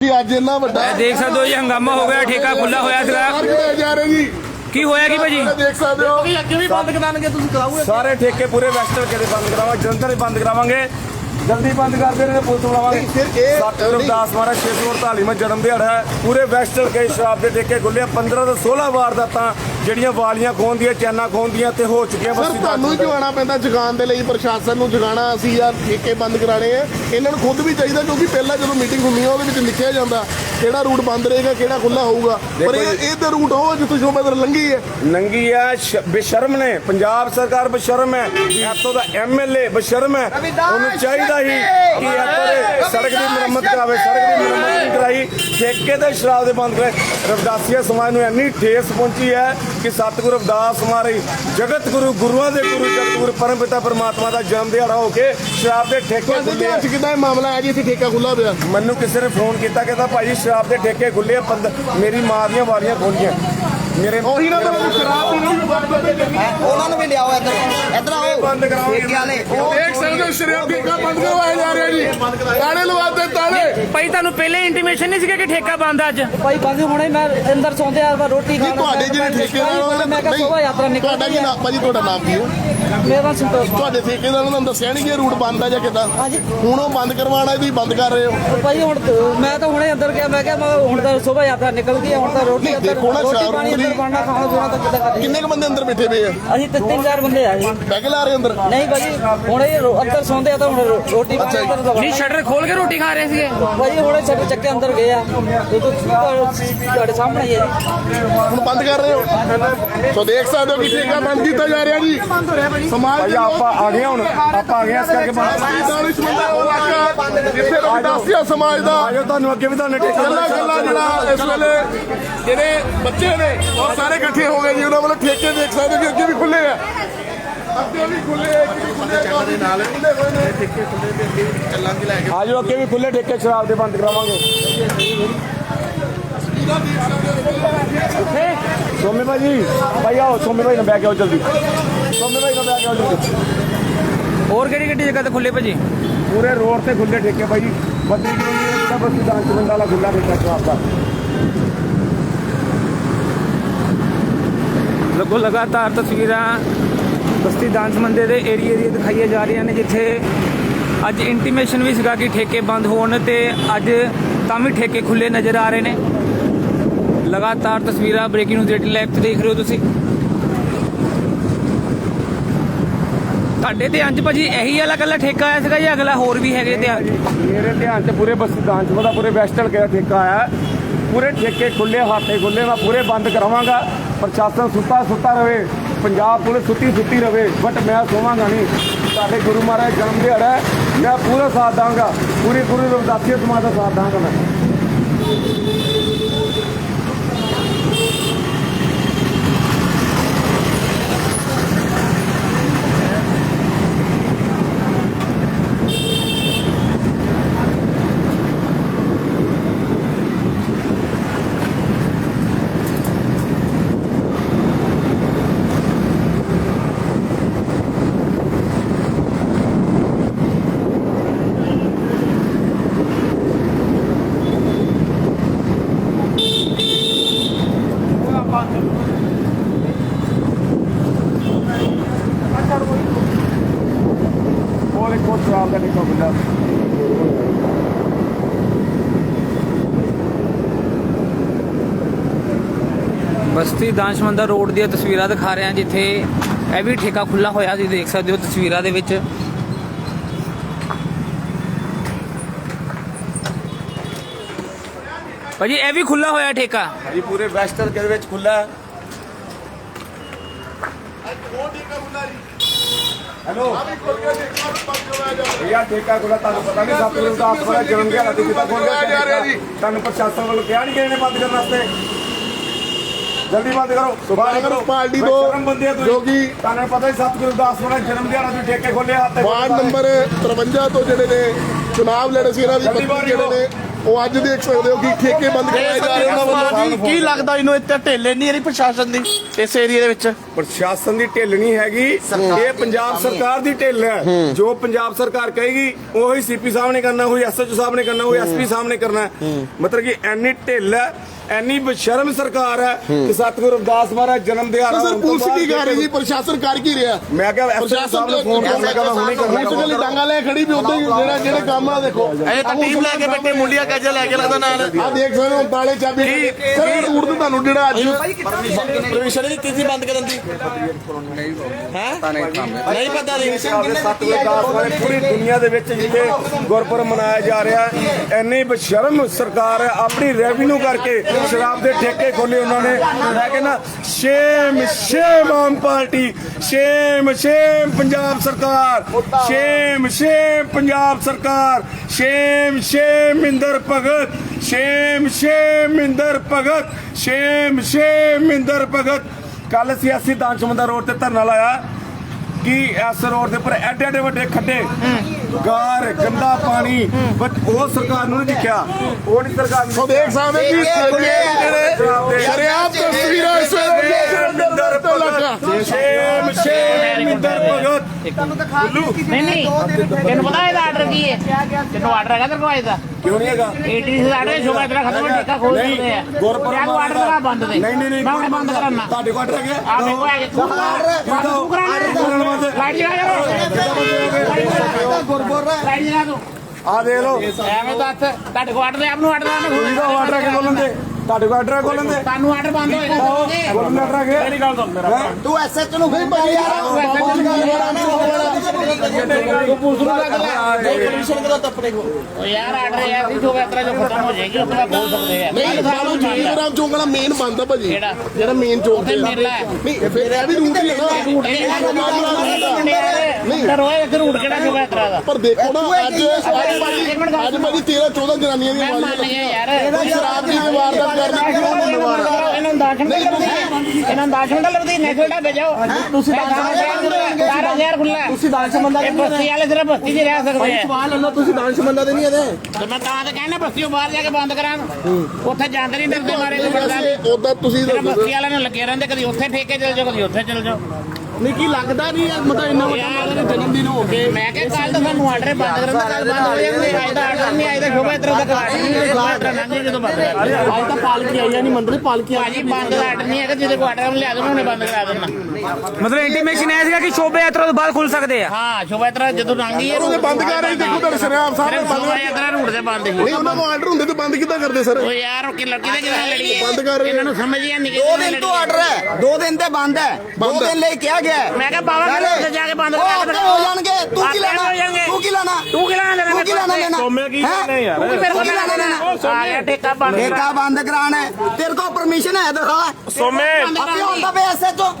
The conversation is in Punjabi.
ਜੀ ਅੱਜ ਇੰਨਾ ਵੱਡਾ ਇਹ ਦੇਖ ਸਕਦੇ ਹੋ ਜੀ ਹੰਗਾਮਾ ਹੋ ਗਿਆ ਠੇਕਾ ਖੁੱਲਾ ਹੋਇਆ ਸੀਗਾ ਬਾਹਰ ਕਿਹੜੇ ਜਾ ਰਹੇ ਜੀ ਕੀ ਹੋਇਆ ਕੀ ਭਾਜੀ? ਇਹ ਦੇਖ ਸਕਦੇ ਹੋ। ਅੱਗੇ ਵੀ ਬੰਦ ਕਰਾਣਗੇ ਤੁਸੀਂ ਕਰਾਓਗੇ। ਸਾਰੇ ਠੇਕੇ ਪੂਰੇ ਵੈਸਟਰਨ ਕੇ ਦੇ ਬੰਦ ਕਰਾਵਾਂਗੇ ਜਲੰਧਰ ਹੀ ਬੰਦ ਕਰਾਵਾਂਗੇ। ਜਲਦੀ ਬੰਦ ਕਰ ਦੇਣੇ ਪੁਲਿਸ ਬੁਲਾਵਾਂਗੇ ਫਿਰ ਇਹ- ਰਵਿਦਾਸ ਮਹਾਰਾਜ 648ਵਾਂ ਜਨਮ ਦਿਹਾੜਾ ਹੈ। ਪੂਰੇ ਵੈਸਟਰਨ ਕੇ ਸ਼ਰਾਬ ਦੇ ਠੇਕੇ ਖੁੱਲੇ 15 ਤੋਂ 16 ਵਾਰਦਾਤਾਂ ਜਿਹੜੀਆਂ ਵਾਲੀਆਂ ਖੋਣ ਦੀਆਂ ਚੈਨਾ ਖੋਣ ਦੀਆਂ ਤੇ ਹੋ ਚੁੱਕੀਆਂ ਬਸਤੀ ਤੁਹਾਨੂੰ ਹੀ ਜਗਾਉਣਾ ਪੈਂਦਾ ਜਗਾਉਣ ਦੇ ਲਈ ਪ੍ਰਸ਼ਾਸਨ ਨੂੰ ਜਗਾਉਣਾ ਅਸੀਂ ਯਾਰ ਠੇਕੇ ਬੰਦ ਕਰਾਣੇ ਆ। ਇਹਨਾਂ ਨੂੰ ਖੁਦ ਵੀ ਚਾਹੀਦਾ ਕਿਉਂਕਿ ਪਹਿਲਾਂ ਜਦੋਂ ਮੀਟਿੰਗ ਹੁੰਦੀ ਆ ਉਹਦੇ ਵਿੱਚ ਲਿਖਿਆ ਜਾਂਦਾ ਕਿਹੜਾ ਰੂਟ ਬੰਦ ਰਹੇਗਾ ਕਿਹੜਾ ਖੁੱਲਾ ਹੋਊਗਾ? ਪਰ ਦੇਖੋ ਇਹ ਇਹ ਤੇ ਰੂਟ ਹੋ ਜਿੱਥੋਂ ਸ਼ੋਭਾ ਲੰਗੀ ਹੈ। ਨੰਗੀ ਸ਼- ਬੇਸ਼ਰਮ ਨੇ। ਪੰਜਾਬ ਸਰਕਾਰ ਬੇਸ਼ਰਮ ਹੈ। ਇੱਥੋਂ ਦਾ ਐਮਐਲਏ ਬੇਸ਼ਰਮ ਹੈ। ਉਹਨੂੰ ਚਾਹੀਦਾ ਹੀ ਕਿ ਇੱਥੋਂ ਦੇ ਸੜਕ ਦੀ ਮੁਰੰਮਤ ਕਰਾਵੇ ਸੜਕ ਦੀ ਮੁਰੰਮਤ ਨਹੀਂ ਕਰਾਈ ਠੇਕੇ ਤੇ ਸ਼ਰਾਬ ਦੇ ਬੰਦ ਕਰਾਏ। ਰਵਿਦਾਸੀਆ ਸਮਾਜ ਨੂੰ ਇੰਨੀ ਠੇਸ ਪਹੁੰਚੀ ਹੈ ਕਿ ਸਤਿਗੁਰੂ ਰਵਿਦਾਸ ਮਾਰੇ ਜਗਤ ਗੁਰੂ ਗੁਰੂਆਂ ਦੇ ਗੁਰੂ ਜਗਤ ਗੁਰੂ ਪਰਮ ਪਿਤਾ ਪਰਮਾਤਮਾ ਦਾ ਜਨਮ ਦਿਹਾੜਾ ਹੋ ਕੇ ਸ਼ਰਾਬ ਦੇ ਠੇਕੇ ਖੁੱਲੇ ਚ ਕਿਦਾਂ ਇਹ ਮਾਮਲਾ ਹੈ ਜੀ? ਇੱਥੇ ਠੇਕਾ ਖੁੱਲਾ ਪਿਆ। ਮੈਨੂੰ ਕਿਸੇ ਨੇ ਫੋਨ ਕੀਤਾ ਕਹਿੰਦਾ ਭਾਈ ਸ਼ਰਾਬ ਦੇ ਠੇਕੇ ਖੁੱਲੇ ਆ, ਮੇਰੀ ਮਾਂ ਦੀਆਂ ਵਾਲੀਆਂ ਖੋਲੀਆਂ। ਮੇਰੇ ਉਹੀ ਨਾ ਤੁਹਾਨੂੰ ਸ਼ਰਾਬ ਪੀਣੀ ਉਹਨਾਂ ਨੂੰ ਵੀ ਲਿਆਓ ਇੱਧਰ। ਇੱਧਰ ਆਓ। ਬੰਦ ਕਰਾਵਾਂਗੇ। ਠੇਕੇ ਵਾਲੇ। ਦੇਖ ਸਕਦੇ ਹੋ ਸ਼ਰਾਬ ਠੇਕਾ ਬੰਦ ਕਰਵਾਇਆ ਜਾ ਰਿਹਾ ਜੀ। ਤਾਲੇ ਲਵਾਤੇ ਤਾਲੇ। ਭਾਈ ਤੁਹਾਨੂੰ ਪਹਿਲੇ ਇੰਟੀਮੇਸ਼ਨ ਨਹੀਂ ਸੀਗਾ ਕਿ ਠੇਕਾ ਬੰਦ ਅੱਜ? ਭਾਈ ਬੰਦ ਹੋਣੇ ਮੈਂ ਅੰਦਰ ਸੌਂਦੇ ਆ ਰੋਟੀ ਖਾਣਾ ਤੁਹਾਡੇ ਜਿਹੜੇ ਠੇਕੇਦਾਰ ਉਹਨਾਂ ਮੈਂ ਕਿਹਾ ਸ਼ੋਭਾ ਯਾਤਰਾ ਨਿਕਲ ਤੁਹਾਡਾ ਕੀ ਨਾਮ ਭਾਜੀ ਤੁਹਾਡਾ ਨਾਮ ਕੀ ਹੈ? ਮੇਰਾ ਸੰਤੋਸ਼ ਤੁਹਾਡੇ ਠੇਕੇਦਾਰਾਂ ਨੂੰ ਦੱਸਿਆ ਨਹੀਂ ਕਿ ਰੂਟ ਬੰਦ ਆ ਜਾਂ ਕਿਦਾਂ? ਹਾਂਜੀ। ਹੁਣ ਉਹ ਬੰਦ ਕਰਵਾਉਣਾ ਤੁਸੀਂ ਬੰਦ ਕਰ ਰਹੇ ਹੋ? ਭਾਈ ਹੁਣ ਮੈਂ ਤਾਂ ਹੁਣੇ ਅੰਦਰ ਗਿਆ ਮੈਂ ਕਿਹਾ ਮੈਂ ਹੁਣ ਤਾਂ ਸ਼ੋਭਾ ਯਾਤਰਾ ਨਿਕਲ ਗਈ ਹੁਣ ਤਾਂ ਰੋਟੀ ਅੰਦਰ ਰੋਟੀ ਪਾਣੀ ਬਣਨਾ ਖਾਣਾ ਪੀਣਾ ਤਾਂ ਕਿੱਦਾਂ ਕਰੀਏ ਕਿੰਨੇ ਕੁ ਬੰਦੇ ਅੰਦਰ ਬੈਠੇ ਪਏ ਆ? ਅਸੀਂ ਤੇ ਤਿੰਨ ਚਾਰ ਬੰਦੇ ਆ ਜੀ। ਬੈਗ ਲਾ ਰਹੇ ਅੰਦਰ? ਨਹੀਂ ਭਾਜੀ ਹੁਣ ਇਹ ਰੋ- ਅੰਦਰ ਸੌਂਦੇ ਆ ਤਾਂ ਹੁਣ ਰੋ- ਰੋਟੀ ਪਾਣੀ। ਅੰਦਰ ਨਹੀਂ ਸ਼ਟਰ ਖੋਲ ਕੇ ਰੋਟੀ ਖਾ ਰਹੇ ਸੀਗੇ। ਭਾਜੀ ਹੁਣੇ ਛੱਡ ਚੱਕੇ ਅੰਦਰ ਗਏ ਆ। ਤੇ ਤੁਸੀਂ ਤੁਹਾਡੇ ਸਾਹਮਣੇ ਹੀ ਹੈ ਜੀ। ਹੁਣ ਬੰਦ ਕਰ ਰਹੇ ਹੋ? ਸੋ ਦੇਖ ਸਕਦੇ ਹੋ ਕਿ ਠੇਕਾ ਬੰਦ ਕੀਤਾ ਜਾ ਰਿਹਾ ਜੀ। ਸਮਾਜ ਭਾਈ ਦੇ ਆਪਾਂ ਆ ਗਏ ਹੁਣ। ਆਪਾਂ ਆ ਗਏ ਇਸ ਕਰਕੇ ਬੰਦ। ਦਾਨਿਸ਼ਮੰਦ ਦਾ ਉਹ ਇਲਾਕਾ ਜਿੱਥੇ ਰਵਿਦਾਸੀਆ ਸਮਾਜ ਦਾ। ਆਜੋ ਤੁਹਾਨੂੰ ਅੱਗੇ ਵੀ ਤੁਹਾਨੂੰ ਠੇਕਾ ਗੱਲਾਂ ਗੱਲਾਂ ਜਿਹੜਾ ਇਸ ਵੇਲੇ ਜਿਹੜੇ ਬੱਚੇ ਨੇ ਸਾਰੇ ਇਕੱਠੇ ਹੋ ਗਏ ਜੀ ਉਹਨਾਂ ਵੱਲੋਂ ਠੇਕੇ ਦੇਖ ਸਕਦੇ ਕਿ ਅੱਗੇ ਵੀ ਖੁੱਲੇ ਆ। ਅੱਗੇ ਵੀ ਖੁੱਲੇ ਆ, ਅੱਗੇ ਵੀ ਖੁੱਲੇ ਕਾਫੀ ਖੁੱਲੇ ਹੋਏ ਨੇ। ਆਜੋ ਅੱਗੇ ਵੀ ਖੁੱਲੇ ਠੇਕੇ ਸ਼ਰਾਬ ਦੇ ਬੰਦ ਕਰਾਵਾਂਗੇ। ਸੋਮੇ ਭਾਜੀ ਭਾਈ ਆਓ ਸੋਮੇ ਭਾਈ ਨਾਲ ਬਹਿ ਕੇ ਆਓ ਜਲਦੀ। ਸੋਮੇ ਭਾਈ ਨਾਲ ਬਹਿ ਕੇ ਆਓ ਜਲਦੀ। ਹੋਰ ਕਿਹੜੀ ਕਿਹੜੀ ਜਗ੍ਹਾ ਤੇ ਖੁੱਲੇ ਭਾਜੀ? ਪੂਰੇ ਰੋਡ ਤੇ ਖੁੱਲੇ ਠੇਕੇ ਭਾਈ। ਬੱਤੀ ਕਿਲੋਮੀਟਰ ਦਾ ਬਸਤੀ ਦਾ ਚੰਦਾ ਵਾਲਾ ਖੁੱਲਾ ਠੇਕਾ ਸ਼ਰਾਬ ਦਾ। ਲੱਗੋ ਲਗਾਤਾਰ ਤਸਵੀਰਾਂ ਬਸਤੀ ਦਾਨਸ ਮੰਦੇ ਦੇ ਏਰੀਏ ਏਰੀਏ ਦਿਖਾਈਆਂ ਜਾ ਰਹੀਆਂ ਨੇ, ਜਿੱਥੇ ਅੱਜ ਇੰਟੀਮੇਸ਼ਨ ਵੀ ਸੀਗਾ ਕਿ ਠੇਕੇ ਬੰਦ ਹੋਣ ਤੇ ਅੱਜ ਤਾਂ ਵੀ ਠੇਕੇ ਖੁੱਲੇ ਨਜ਼ਰ ਆ ਰਹੇ ਨੇ। ਲਗਾਤਾਰ ਤਸਵੀਰਾਂ ਬ੍ਰੇਕਿੰਗ ਨਿਊਜ਼ ਰੇਟਿੰਗ ਲਾਈਵ ਤੇ ਦੇਖ ਰਹੇ ਹੋ ਤੁਸੀਂ। ਤੁਹਾਡੇ ਧਿਆਨ 'ਚ ਭਾਜੀ ਇਹੀ ਵਾਲਾ ਕੱਲਾ ਠੇਕਾ ਆਇਆ ਸੀਗਾ ਜਾਂ ਅਗਲਾ ਹੋਰ ਵੀ ਹੈਗੇ ਧਿਆਨ ਮੇਰੇ ਧਿਆਨ 'ਚ ਪੂਰੇ ਬਸ ਦਾਨਚ ਦਾ ਪੂਰੇ ਵੈਸਟਰਨ ਕੇ ਠੇਕਾ ਆਇਆ। ਹੈ। ਪੂਰੇ ਠੇਕੇ ਖੁੱਲੇ ਹਾਤੇ ਖੁੱਲੇ ਮੈਂ ਪੂਰੇ ਬੰਦ ਕਰਾਵਾਂਗਾ। ਪ੍ਰਸ਼ਾਸਨ ਸੁੱਤਾ ਸੁੱਤਾ ਰਵੇ, ਪੰਜਾਬ ਪੁਲਿਸ ਸੁੱਤੀ ਸੁੱਤੀ ਰਵੇ ਬਟ ਮੈਂ ਸੋਵਾਂਗਾ ਨਹੀਂ। ਸਾਡੇ ਗੁਰੂ ਮਹਾਰਾਜ ਜਨਮ ਦਿਹਾੜਾ ਹੈ, ਮੈਂ ਪੂਰਾ ਸਾਥ ਦਾਂਗਾ। ਪੂਰੀ ਪੂਰੀ ਰਵਦਾਸੀ ਸਮਾਜ ਦਾ ਸਾਥ ਦਾਂਗਾ ਮੈਂ। ਕੋਲ ਇੱਕ ਹੋਰ ਸ਼ਰਾਬ ਦਾ ਠੇਕਾ ਖੁੱਲਾ ਬਸਤੀ ਦਾਨਸ਼ਮੰਦਾ ਰੋਡ ਦੀਆਂ ਤਸਵੀਰਾਂ ਦਿਖਾ ਰਹੇ ਹਾਂ ਜਿੱਥੇ ਇਹ ਵੀ ਠੇਕਾ ਖੁੱਲਾ ਹੋਇਆ, ਤੁਸੀਂ ਦੇਖ ਸਕਦੇ ਹੋ ਤਸਵੀਰਾਂ ਦੇ ਵਿੱਚ। ਭਾਜੀ ਇਹ ਵੀ ਖੁੱਲਾ ਹੋਇਆ ਠੇਕਾ? ਜੀ ਪੂਰੇ ਵੈਸਟਰਨ ਕੇ ਵਿੱਚ ਖੁੱਲਾ ਹੈ ਹੈਲੋ ਇਹ ਠੇਕਾ ਖੁੱਲਾ ਤੁਹਾਨੂੰ ਪਤਾ ਨਹੀਂ ਸਤਿਗੁਰੂ ਦਾ ਆਸਰਾ ਜਨਮ ਦਿਹਾੜਾ ਤੇ ਕਿਤਾ ਖੋਲਿਆ ਜਾ ਰਿਹਾ ਜੀ। ਤੁਹਾਨੂੰ ਪ੍ਰਸ਼ਾਸਨ ਵੱਲੋਂ ਕਿਹਾ ਨਹੀਂ ਗਏ ਨੇ ਬੰਦ ਕਰਨ ਵਾਸਤੇ? ਜਲਦੀ ਬੰਦ ਕਰੋ। ਸੁਭਾਨ ਕਰੋ। ਪਾਰਟੀ ਤੋਂ ਸ਼ਰਮ ਬੰਦੇ ਆ ਤੁਸੀਂ। ਜੋ ਕਿ ਤੁਹਾਨੂੰ ਪਤਾ ਹੀ ਸਤਿਗੁਰੂ ਦਾ ਜਨਮ ਦਿਹਾੜਾ ਤੇ ਠੇਕੇ ਖੋਲੇ ਹੱਥ ਵਾਰਡ ਨੰਬਰ 53 ਤੋਂ ਜਿਹੜੇ ਨੇ ਚੁਣਾਵ ਲੜੇ ਸੀ ਇਹਨਾਂ ਦੀ ਜਿਹੜੇ ਨੇ ਉਹ ਅੱਜ ਦੇਖ ਸਕਦੇ ਹੋ ਕਿ ਠੇਕੇ ਬੰਦ ਕਰਾਏ ਜਾ ਰਹੇ ਉਹਨਾਂ ਵੱਲੋਂ ਕੀ ਲੱਗਦਾ ਇਹਨੂੰ ਇੱਥੇ ਢੇਲੇ ਨਹੀਂ ਰਹੀ ਪ੍ਰਸ਼ਾਸਨ ਦੀ ਇਸ ਏਰੀਆ ਦੇ ਵਿੱਚ? ਪ੍ਰਸ਼ਾਸਨ ਦੀ ਢਿੱਲ ਨਹੀਂ ਹੈਗੀ। ਇਹ ਪੰਜਾਬ ਸਰਕਾਰ ਦੀ ਢਿੱਲ ਹੈ। ਜੋ ਪੰਜਾਬ ਸਰਕਾਰ ਕਹੇਗੀ ਉਹੀ ਸੀਪੀ ਸਾਹਿਬ ਨੇ ਕਰਨਾ ਉਹੀ ਐਸਐਚਓ ਸਾਹਿਬ ਨੇ ਕਰਨਾ ਉਹੀ ਐਸਪੀ ਸਾਹਿਬ ਨੇ ਕਰਨਾ। ਹੈ। ਮਤਲਬ ਕਿ ਐਨੀ ਢਿੱਲ ਹੈ ਐਨੀ ਬਸ਼ਰਮ ਸਰਕਾਰ ਹੈ ਕਿ ਸਤਿਗੁਰੂ ਰਵਿਦਾਸ ਮਹਾਰਾਜ ਜਨਮ ਦਿਹਾੜਾ ਸਰ ਪੁਲਿਸ ਕੀ ਕਰ ਰਹੀ ਜੀ ਪ੍ਰਸ਼ਾਸਨ ਕਰ ਕੀ ਰਿਹਾ? ਮੈਂ ਕਿਹਾ ਐਸਐਚਓ ਸਾਹਿਬ ਨੂੰ ਫੋਨ ਕਰ ਮੈਂ ਕਿਹਾ ਮੈਂ ਹੁਣੇ ਕਰਨਾ ਪੁਲਿਸ ਵਾਲੀ ਡਾਂਗਾ ਲੈ ਖੜੀ ਵੀ ਉੱਤੇ ਜਿਹੜਾ ਜਿਹੜੇ ਕੰਮ ਆ ਦੇਖੋ। ਇਹ ਤਾਂ ਟੀਮ ਲੈ ਕੇ ਬੈਠੇ ਮੁੰਡਿਆ ਕਾਜਾ ਲੈ ਕੇ ਲੱਗਦਾ ਨਾਲ। ਆ ਦੇਖ ਸਕਦੇ ਹੋ ਤਾਲੇ ਚਾਬੀ ਸਰ ਰੂਟ ਤੇ ਤੁਹਾਨੂੰ ਜਿਹੜਾ ਅੱਜ ਪਰਮਿਸ਼ਨ ਨਹੀਂ ਦਿੱਤੀ ਸੀ ਬੰਦ ਕਰਨ ਦੀ। ਹੈ? ਨਹੀਂ ਪਤਾ ਨਹੀਂ ਸਤਿਗੁਰੂ ਦਾਸ ਵਾਲੇ ਪੂਰੀ ਦੁਨੀਆ ਦੇ ਵਿੱਚ ਜਿੱਥੇ ਗੁਰਪੁਰਬ ਮਨਾਇਆ ਜਾ ਰਿਹਾ ਐਨੀ ਬਸ਼ਰਮ ਸਰਕਾਰ ਆਪਣੀ ਰੈਵਨਿਊ ਕਰਕੇ ਸ਼ਰਾਬ ਦੇ ਠੇਕੇ ਖੋਲੇ ਉਹਨਾਂ ਨੇ। ਮੈਂ ਕਹਿੰਦਾ shame shame Aam party shame shame Punjab ਸਰਕਾਰ ਸ਼ੇਮ ਸ਼ੇਮ ਪੰਜਾਬ ਸਰਕਾਰ shame shame Inder Bhagat shame shame Inder Bhagat shame shame Inder Bhagat. ਕੱਲ ਸਿਆਸੀ ਦਾਨਸ਼ਮੰਦਾ ਰੋਡ ਤੇ ਧਰਨਾ ਲਾਇਆ। ਕਿ ਇਸ ਰੋਡ ਦੇ ਉੱਪਰ ਐਡੇ ਐਡੇ ਵੱਡੇ ਖੱਡੇ ਗਾਰ ਗੰਦਾ ਪਾਣੀ ਬਟ ਉਹ ਸਰਕਾਰ ਨੂੰ ਨਹੀਂ ਦਿਖਿਆ। ਉਹ ਨਹੀਂ ਸਰਕਾਰ ਨੂੰ ਦੇਖ ਜੀ ਜਿਹੜੇ ਸ਼ਰਿਆਮ ਤਸਵੀਰਾਂ ਇਸ ਵੇਲੇ ਮਿੰਦਰ ਭਗਤ ਨਹੀਂ ਨਹੀਂ। ਤੈਨੂੰ ਪਤਾ ਇਹਦਾ ਆਰਡਰ ਕੀ ਹੈ? ਤੈਨੂੰ ਆਰਡਰ ਹੈਗਾ ਤੇਰੇ ਕੋਲ ਇਹਦਾ ਕਿਉਂ ਨਹੀਂ ਹੈਗਾ? 80 ਦਾ ਆਰਡਰ ਸ਼ੋਭਾ ਤੇਰਾ ਖਤਮ ਹੋ ਠੇਕਾ ਖੋਲ ਦਿੰਦੇ ਆ। ਗੁਰਪੁਰਬ ਯਾਰ ਤੂੰ ਆਰਡਰ ਲਗਾ ਬੰਦ ਦੇ। ਨਹੀਂ ਨਹੀਂ ਨਹੀਂ ਮੈਂ ਹੁਣੇ ਬੰਦ ਕਰਾਨਾ ਤੁਹਾਡੇ ਕੋਲ ਆਰਡਰ ਹੈਗਾ? ਆ ਦੇਖੋ ਹੈਗੇ ਤੂੰ ਤੂੰ ਕਰਾਣਾ ਲਾਈਟ ਜਗਾ ਜਰਾ ਲਾਈਟ ਜਗਾ ਤੂੰ ਆ ਦੇਖ ਲਓ। ਐਵੇਂ ਦੱਸ ਤੁਹਾਡੇ ਕੋਲ ਆਰਡਰ ਆਪ ਨੂੰ ਆਰਡਰ ਆਣਾ ਤੁਸੀਂ ਤਾਂ ਆਰਡਰ ਹੈਗੇ ਬੋਲਣ ਦੇ ਤੁਹਾਡੇ ਕੋਲ ਆਰਡਰ ਹੈ ਬੋਲਣ ਦੇ? ਤੁਹਾਨੂੰ ਆਰਡਰ ਬੰਦ ਹੋਏਗਾ ਦੋਗੇ ਬੋਲਣ ਦਾ। ਆਰਡਰ ਹੈਗੇ ਮੇਰੀ ਗੱਲ ਸੁਣ ਮੇਰਾ ਤੂੰ ਐਸਐਚ ਨੂੰ ਪਰਮਿਸ਼ਨ ਕਰਾ ਤੱਪੜੇ ਕੋ ਉਹ ਯਾਰ ਆਰਡਰ ਜੋ ਖਤਮ ਹੋ ਜਾਏਗੀ ਉਸ ਤੋਂ ਬਾਅਦ ਬੋਲ ਸਕਦੇ ਆ। ਨਹੀਂ ਬਾਬੂ ਜੀ ਰਾਮ ਚੌਂਕ ਵਾਲਾ ਮੇਨ ਬੰਦ ਆ ਭਾਜੀ। ਕਿਹੜਾ? ਜਿਹੜਾ ਮੇਨ ਚੌਂਕ ਉੱਥੇ ਤੇ ਮੇਲਾ ਹੈ। ਨਹੀਂ ਫਿਰ ਇਹ ਵੀ ਰੂਟ ਹੀ ਹੈ। ਨਾ। ਨਹੀਂ। ਰੂਟ ਕਿਹੜਾ ਸ਼ੋਭਾ ਤੇਰਾ ਦਾ। ਪਰ ਦੇਖੋ ਨਾ ਅੱਜ ਅੱਜ ਭਾਜੀ ਅੱਜ ਭਾਜੀ 13 14 ਜਨਾਨੀਆਂ ਦੀਆਂ ਮੈਂ ਵਾਲੀਆਂ ਮੰਨ ਗਿਆ ਯਾਰ। ਕੋਈ ਸ਼ਰਾਬ ਦੀ ਵਾਰਦਾਤ ਕਰਦੀ ਕਿਉਂ ਨਹੀਂ ਨਿਵਾਰਦਾ ਇਹਨਾਂ ਨੂੰ ਦਾਸ਼ਨ ਦਾ ਲੱਭਦੀ ਇਹਨਾਂ ਨੂੰ ਦਾਸ਼ਨ ਦਾ ਲੱਭਦੀ ਨੈਸ਼ਨਲ ਢਾਬੇ ਜਾਓ। ਤੁਸੀਂ ਸਾਰਾ ਸ਼ਹਿਰ ਖੁੱਲਾ ਤੁਸੀਂ ਦਾਸ਼ਨ ਬੰਦਾ ਇਹ ਬਸਤੀ ਵਾਲੇ ਸਿਰਫ ਬਸਤੀ 'ਚ ਰਹਿ ਸਕਦੇ ਆ। ਸਵਾਲ ਲੰਨਾ ਤੁਸੀਂ ਦਾਨਸ਼ ਬੰਦਾ ਦੇ ਨਹੀਂ ਇਹਦੇ? ਤੇ ਮੈਂ ਤਾਂ ਤੇ ਕਹਿੰਦਾ ਬਸਤੀੋਂ ਬਾਹਰ ਜਾ ਕੇ ਬੰਦ ਕਰਾਂ ਉੱਥੇ ਜਾਂਦੇ ਨਹੀਂ ਡਰਦੇ ਮਾਰੇ ਕੋਈ ਬੰਦਾ ਵੈਸੇ ਉਦਾਂ ਤੁਸੀਂ ਵਾਲਿਆਂ ਨੂੰ ਲੱਗੇ ਰਹਿੰਦੇ ਕਦੀ ਉੱਥੇ ਠੇਕੇ ਚਲ ਜਾਓ ਕਦੀ ਉੱਥੇ ਚਲ ਜਾਓ। ਨਹੀਂ ਕੀ ਲੱਗਦਾ ਨਹੀਂ ਮਤਲਬ ਇੰਨਾ ਵੱਡਾ ਮਾਦਾ ਜਨਮ ਦਿਨ ਹੋ ਕੇ ਮੈਂ ਕਿਹਾ ਕੱਲ ਤਾਂ ਸਾਨੂੰ ਆਰਡਰ ਬੰਦ ਕਰਨ ਦਾ ਕੱਲ ਬੰਦ ਹੋ ਜਾਂਦੇ ਅੱਜ ਦਾ ਆਰਡਰ ਨਹੀਂ ਆਇਆ ਸ਼ੋਭਾ ਤੇਰਾ ਦਾ ਆਰਡਰ ਨਹੀਂ ਜਦੋਂ ਬੰਦ ਕਰ ਅੱਜ ਤਾਂ ਪਾਲਕੀ ਆਈ ਨਹੀਂ ਮੰਦਰ ਪਾਲਕੀ ਆਈ ਬੰਦ ਦਾ ਆਰਡਰ ਨਹੀਂ ਹੈਗਾ ਜਿਹਦੇ ਕੋ ਆਰਡਰ ਲਿਆ ਦੋ ਉਹਨੇ ਬੰਦ ਕਰਾ ਦੇਣਾ ਮਤਲਬ ਇੰਟੀਮੇਸ਼ਨ ਇਹ ਸੀਗਾ ਕਿ ਸ਼ੋਭਾ ਯਾਤਰਾ ਤੋਂ ਬਾਅਦ ਖੁੱਲ ਸਕਦੇ ਆ। ਹਾਂ ਸ਼ੋਭਾ ਤੇਰਾ ਜਦੋਂ ਲੰਘੀ ਹੈ ਉਹਦੇ ਬੰਦ ਕਰ ਰਹੇ ਦੇਖੋ ਤੁਹਾਡੇ ਸ਼ਰਿਆਮ ਸਿਰਫ ਬੰਦ ਸ਼ੋਭਾ ਯਾਤਰਾ ਰੂਟ ਤੇ ਬੰਦ ਹੀ ਨਹੀਂ ਉਹਨਾਂ ਨੂੰ ਆਰਡਰ ਹੁੰਦੇ ਤੇ ਬੰਦ ਕਿੱਦਾਂ ਕਰਦੇ ਸਰ? ਉਹ ਯਾਰ ਉਹ ਕਿ ਲੜਕੀ ਦੇ ਕਿਹਨਾਂ ਲੜੀ ਹੈ। ਬੰਦ ਕਰ ਰਹੇ ਇਹਨਾਂ ਨੂੰ। ਸਮਝ ਹੀ ਨਹੀਂ ਦੋ ਦਿਨ ਤੋਂ ਆਰਡਰ ਹੈ। ਦੋ ਦਿਨ ਤੇ ਬੰਦ ਹੈ। ਦੋ। ਦਿਨ ਲਈ ਕਿਹਾ ਗਿਆ ਮੈਂ ਕਿਹਾ ਬਾਬਾ ਕਹਿੰਦਾ ਉੱਥੇ ਜਾ ਕੇ ਬੰਦ ਕਰਾ ਆਪੇ ਹੋ ਜਾਣਗੇ। ਤੂੰ ਕੀ ਲੈਣਾ? ਤੂੰ ਕੀ ਲੈਣਾ? ਤੂੰ ਕੀ ਲੈਣਾ? ਠੇਕਾ ਬੰਦ ਕਰਾਣਾ ਤੇਰੇ ਕੋਲ ਪਰਮਿਸ਼ਨ ਹੈ ਦਿਖਾ। ਸੋਮੇ ਅਸੀਂ ਹੁਣ ਤਾਂ ਬੇਸੇ ਤੋਂ